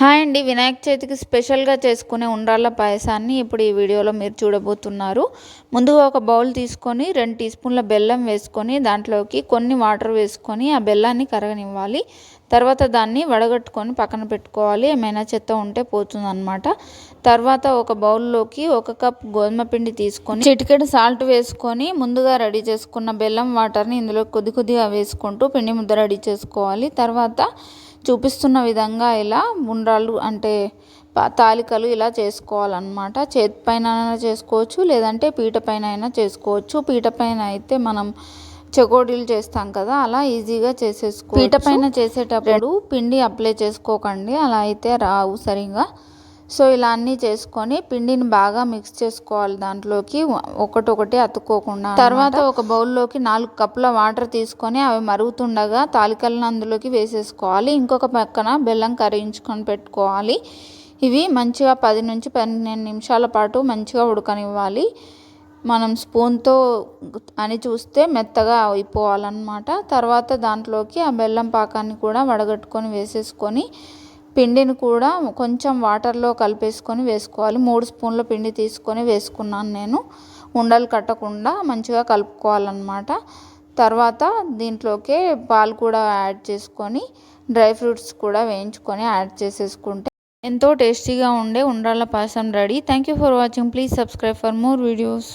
Hi అండి. వినాయక చవితికి స్పెషల్గా చేసుకునే ఉండ్రాళ్ళ పాయసాన్ని ఇప్పుడు ఈ వీడియోలో మీరు చూడబోతున్నారు. ముందుగా ఒక బౌల్ తీసుకొని రెండు టీ స్పూన్ల బెల్లం వేసుకొని దాంట్లోకి కొన్ని వాటర్ వేసుకొని ఆ బెల్లాన్ని కరగనివ్వాలి. తర్వాత దాన్ని వడగట్టుకొని పక్కన పెట్టుకోవాలి. ఏమైనా చెత్త ఉంటే పోతుందన్నమాట. తర్వాత ఒక బౌల్లోకి ఒక కప్ గోధుమ పిండి తీసుకొని చిటికెడు సాల్ట్ వేసుకొని ముందుగా రెడీ చేసుకున్న బెల్లం వాటర్ని ఇందులో కొద్ది కొద్దిగా వేసుకుంటూ పిండి ముద్ద రెడీ చేసుకోవాలి. తర్వాత చూపిస్తున్న విధంగా ఇలా ఉండ్రాళ్ళు అంటే తాలికలు ఇలా చేసుకోవాలన్నమాట. చేతి పైన చేసుకోవచ్చు లేదంటే పీట పైన అయినా చేసుకోవచ్చు. పీట పైన అయితే మనం చెకోడీలు చేస్తాం కదా అలా ఈజీగా చేసేసుకో పీట పైన చేసేటప్పుడు పిండి అప్లై చేసుకోకండి అలా అయితే రావు సరిగా. సో ఇలా అన్నీ చేసుకొని పిండిని బాగా మిక్స్ చేసుకోవాలి దాంట్లోకి. ఒకటొకటి అతుక్కోకుండా తర్వాత ఒక బౌల్లోకి నాలుగు కప్పుల వాటర్ తీసుకొని అవి మరుగుతుండగా తాలికలను అందులోకి వేసేసుకోవాలి. ఇంకొక పక్కన బెల్లం కరిగించుకొని పెట్టుకోవాలి. ఇవి మంచిగా పది నుంచి పన్నెండు నిమిషాల పాటు మంచిగా ఉడకనివ్వాలి. మనం స్పూన్తో అని చూస్తే మెత్తగా అయిపోవాలన్నమాట. తర్వాత దాంట్లోకి ఆ బెల్లం పాకాన్ని కూడా వడగట్టుకొని వేసేసుకొని పిండిని కూడా కొంచెం వాటర్లో కలిపేసుకొని వేసుకోవాలి. మూడు స్పూన్ల పిండి తీసుకొని వేసుకున్నాను నేను. ఉండలు కట్టకుండా మంచిగా కలుపుకోవాలన్నమాట. తర్వాత దీంట్లోకి పాలు కూడా యాడ్ చేసుకొని డ్రై ఫ్రూట్స్ కూడా వేయించుకొని యాడ్ చేసేసుకుంటే ఎంతో టేస్టీగా ఉండే ఉండ్రాళ్ళ పాయసం ready. Thank you for watching please subscribe for more videos